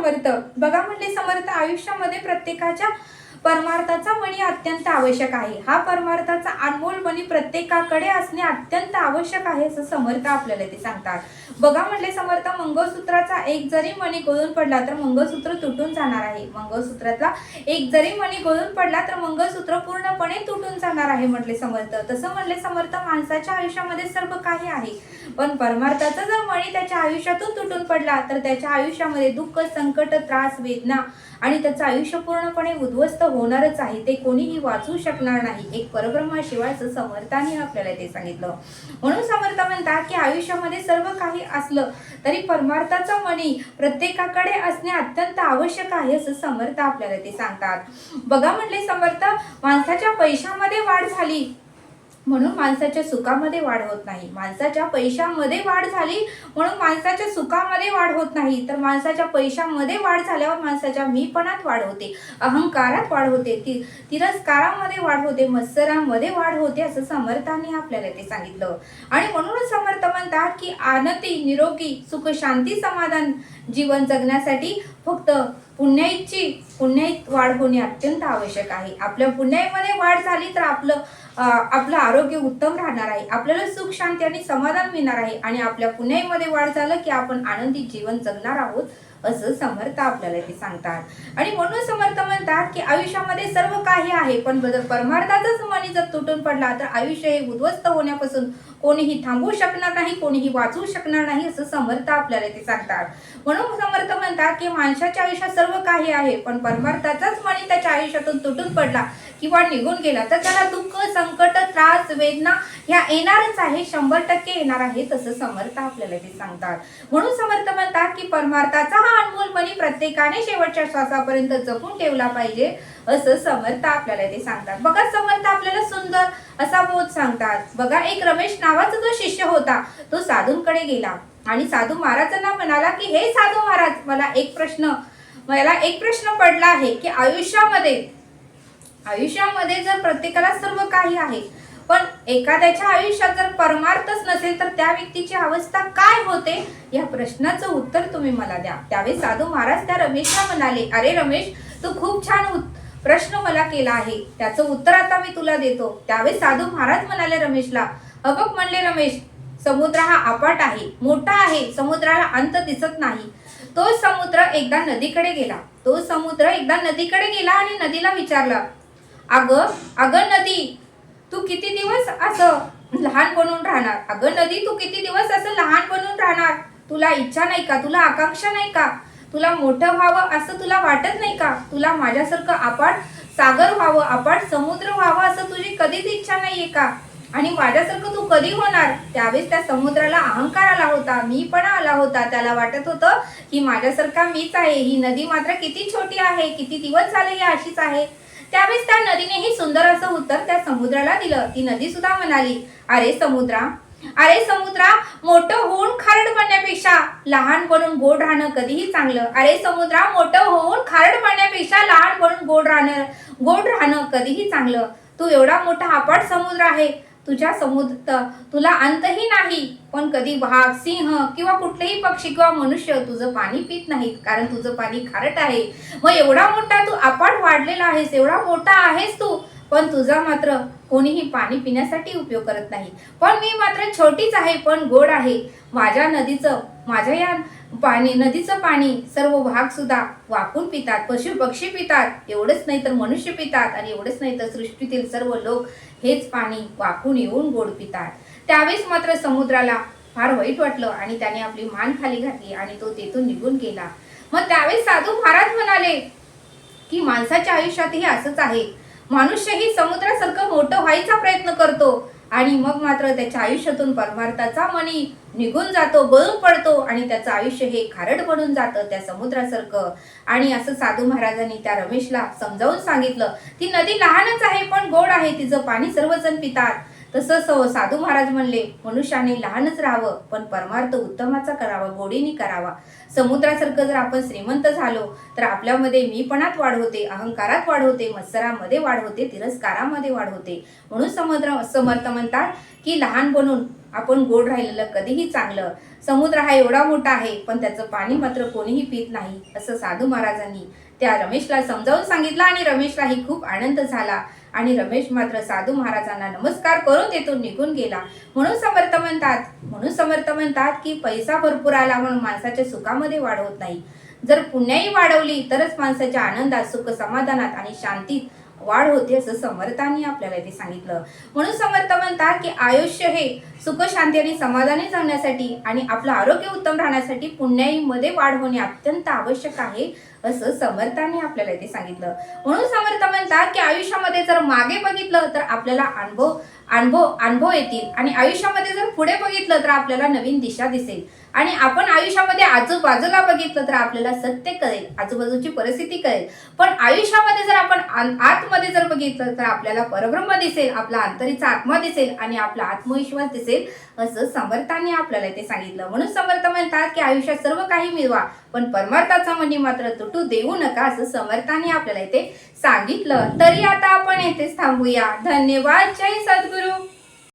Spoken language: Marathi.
समर्थ. बघा म्हणले समर्थ आयुष्यामध्ये प्रत्येकाच्या परमार्थाचा मणी अत्यंत आवश्यक आहे. हा परमार्थाचा अनमोल मणी प्रत्येकाकडे असणे अत्यंत आवश्यक आहे असं समर्थ आपल्याला ते सांगतात. बघा म्हटले समर्थ मंगळसूत्राचा एक जरी मणी गळून पडला तर मंगळसूत्र तुटून जाणार आहे. मंगळसूत्रातला एक जरी मणी गळून पडला तर मंगळसूत्र पूर्णपणे तुटून जाणार आहे म्हटले समर्थ. तसं म्हटले समर्थ माणसाच्या आयुष्यामध्ये सर्व काही आहे. पण परमार्थाचा जर मणी त्याच्या आयुष्यातून तुटून पडला तर त्याच्या आयुष्यामध्ये दुःख संकट त्रास वेदना आणि त्याचं आयुष्य पूर्णपणे उद्ध्वस्त होणारच आहे ते कोणीही वाचू शकणार नाही. एक परब्रह्माशिवाय शिवायचं समर्थाने आपल्याला ते सांगितलं. म्हणून समर्थ म्हणतात की आयुष्यामध्ये सर्व काही असलं तरी परमार्थाचा मणी प्रत्येकाकडे असणे अत्यंत आवश्यक आहे असं समर्थ आपल्याला ते सांगतात. बघा म्हटले समर्थ माणसाच्या पैशामध्ये वाढ झाली. म्हणून माणसाच्या सुखामध्ये वाढ होत नाही. माणसाच्या पैशामध्ये वाढ झाली म्हणून माणसाच्या सुखामध्ये वाढ होत नाही. तर माणसाच्या पैशामध्ये वाढ झाल्यावर माणसाच्या मीपणात वाढ होते. अहंकारात वाढ होते. ति तिरस्कारामध्ये वाढ होते. मत्सरामध्ये वाढ होते असं समर्थाने आपल्याला ते सांगितलं. आणि म्हणूनच समर्थ म्हणतात की आनंदी निरोगी सुख शांती समाधान जीवन जगण्यासाठी फक्त पुण्याईची पुण्याईत वाढ होणे अत्यंत आवश्यक आहे. आपल्या पुण्याईमध्ये वाढ झाली तर आपलं आपलं आरोग्य उत्तम राहणार आहे. आपल्याला सुख शांती आणि समाधान मिळणार आहे. आणि आपल्या पुण्याईमध्ये वाढ झालं की आपण आनंदी जीवन जगणार आहोत. असं समर्थ आपल्याला ते सांगतात. आणि म्हणून समर्थ म्हणतात की आयुष्यामध्ये सर्व काही आहे पण जर परमार्थाचाच मनी जर तुटून पडला तर आयुष्य हे उद्ध्वस्त होण्यापासून कोणीही थांबवू शकणार नाही कोणीही वाचवू शकणार नाही असं समर्थ आपल्याला ते सांगतात. म्हणून समर्थ म्हणतात की माणसाच्या आयुष्यात सर्व काही आहे पण परमार्थाचाच मणी त्याच्या आयुष्यातून तुटून पडला किंवा निघून गेला तर त्याला दुःख संकट त्रास वेदना ह्या येणारच आहे शंभर टक्के येणार आहे तसं समर्थ आपल्याला ते सांगतात. म्हणून समर्थ म्हणतात की परमार्थाचा हा अनमोलपणी प्रत्येकाने शेवटच्या श्वासापर्यंत जपून ठेवला पाहिजे असं समर्थ आपल्याला ते सांगतात. बघा समर्थ आपल्याला सुंदर असा बोध सांगतात. बघा एक रमेश नावाचा जो शिष्य होता तो साधूंकडे गेला. आणि साधू महाराजांना म्हणाला की हे साधू महाराज मला एक प्रश्न मला एक प्रश्न पडला आहे की आयुष्यामध्ये आयुष्यामध्ये जर प्रत्येकाला सर्व काही आहे पण एखाद्याच्या आयुष्यात जर परमार्थच नसेल तर त्या व्यक्तीची अवस्था काय होते? या प्रश्नाचं उत्तर तुम्ही मला द्या. त्यावेळी साधू महाराज त्या रमेशला म्हणाले अरे रमेश तू खूप छान प्रश्न मला केला आहे. त्याचं उत्तर आता मी तुला देतो. त्यावेळी साधू महाराज म्हणाले रमेशला अबक म्हणले रमेश समुद्र हा अपाट आहे मोठा आहे समुद्राला अंत दिसत नाही. तो समुद्र एकदा नदीकडे गेला. तो समुद्र एकदा नदीकडे गेला आणि नदीला विचारला अगं अगं नदी तू किती दिवस असं लहान बनून राहणार? अगं नदी तू किती दिवस असं लहान बनून राहणार? तुला इच्छा नाही का? तुला आकांक्षा नाही का? तुला मोठं व्हावं असं तुला वाटत नाही का? तुला माझ्यासारखं आपण सागर व्हावं आपण समुद्र व्हावं असं तुझी कधीच इच्छा नाहीये का? आणि माझ्यासारखं तू कधी होणार? त्यावेळेस त्या समुद्राला अहंकार आला होता मी पण आला होता. त्याला वाटत होतं की माझ्यासारखा मीच आहे. ही नदी मात्र किती छोटी आहे किती दिवस झाले ही अशीच आहे? त्यावेळेस त्या नदीनेही सुंदर असं उत्तर त्या समुद्राला दिलं. ती नदी सुद्धा म्हणाली अरे समुद्रा अरे समुद्रा मोठं होऊन खारड बनण्यापेक्षा लहान बनून गोड राहणं कधीही चांगलं. अरे समुद्रा मोठं होऊन खारड बनण्यापेक्षा लहान बनून गोड राहणं गोड राहणं कधीही चांगलं. तू एवढा मोठा अपाट समुद्र आहे. तुझ्या समुद्र तुला अंतही नाही. पण कधी वाघ सिंह किंवा कुठलेही पक्षी किंवा मनुष्य तुझं पाणी पित नाहीत कारण तुझं पाणी खारट आहे. मग एवढा मोठा तू आपण वाढलेला आहेस एवढा मोठा आहेस तू पण तुझा मात्र कोणीही पाणी पिण्यासाठी उपयोग करत नाही. पण मी मात्र छोटीच आहे पण गोड आहे. माझ्या नदीचं माझ्या या पाणी नदीचं पाणी सर्व भाग सुद्धा वाकून पितात पशु पक्षी पितात एवढंच नाही तर मनुष्य पितात आणि एवढंच नाही तर सृष्टीतील सर्व लोक हेच पाणी वाकून येऊन गोड पितात. त्यावेळेस मात्र समुद्राला फार वाईट वाटलं आणि त्याने आपली मान खाली घातली आणि तो तेथून निघून गेला. मग त्यावेळेस साधू महाराज म्हणाले की माणसाच्या आयुष्यातही असंच आहे. मनुष्यही समुद्रासारखं मोठं व्हायचा प्रयत्न करतो. आणि मग मात्र त्याच्या आयुष्यातून परमार्थाचा मणी निघून जातो गळून पडतो आणि त्याचं आयुष्य हे खारट बनून जातं त्या समुद्रासारखं. आणि असं साधू महाराजांनी त्या रमेशला समजावून सांगितलं ती नदी लहानच आहे पण गोड आहे तिचं पाणी सर्वजण पितात. तसं साधू महाराज म्हणले मनुष्याने लहानच राहावं पण परमार्थ उत्तमाचा करावा गोडीने करावा. समुद्रासारखं जर आपण श्रीमंत झालो तर आपल्यामध्ये मीपणात वाढ होते अहंकारात वाढ होते मत्सरामध्ये वाढ होते तिरस्कारामध्ये वाढ होते. म्हणून समुद्र समर्थ म्हणतात की लहान बनून आपण गोड राहिलेलं कधीही चांगलं. समुद्र हा एवढा मोठा आहे पण त्याचं पाणी मात्र कोणीही पित नाही असं साधू महाराजांनी त्या रमेशला समजावून सांगितलं आणि रमेशलाही खूप आनंद झाला. आणि रमेश मात्र साधू महाराजांना नमस्कार करून तेथून निघून गेला. म्हणून समर्थ म्हणतात म्हणून समर्थ म्हणतात की पैसा भरपूर आला म्हणून माणसाच्या सुखामध्ये वाढ होत नाही. जर पुण्याही वाढवली तरच माणसाच्या आनंदात सुख समाधानात आणि शांतीत वाढ होते असं समर्थांनी आपल्याला इथे सांगितलं. म्हणून समर्थ म्हणतात की आयुष्य हे सुख शांती आणि समाधानी जगण्यासाठी आणि आपलं आरोग्य उत्तम राहण्यासाठी पुण्याईमध्ये वाढ होणे अत्यंत आवश्यक आहे असं समर्थांनी आपल्याला इथे सांगितलं. म्हणून समर्थ म्हणतात की आयुष्यामध्ये जर मागे बघितलं तर आपल्याला अनुभव अनुभव अनुभव येतील आणि आयुष्यामध्ये जर पुढे बघितलं तर आपल्याला नवीन दिशा दिसेल. आणि आपण आयुष्यामध्ये आजूबाजूला बघितलं तर आपल्याला सत्य कळेल आजूबाजूची परिस्थिती कळेल. पण आयुष्यामध्ये जर आपण आतमध्ये जर बघितलं तर आपल्याला परब्रह्म दिसेल आपला अंतरीचा आत्मा दिसेल आणि आपला आत्मविश्वास दिसेल असं समर्थांनी आपल्याला इथे सांगितलं. म्हणून समर्थ म्हणतात की आयुष्यात सर्व काही मिळवा पण परमार्थाचा मनी मात्र तुटू देऊ नका असं समर्थांनी आपल्याला इथे सांगितलं. तरी आता आपण येथेच थांबूया. धन्यवाद. जय सद्गुरू.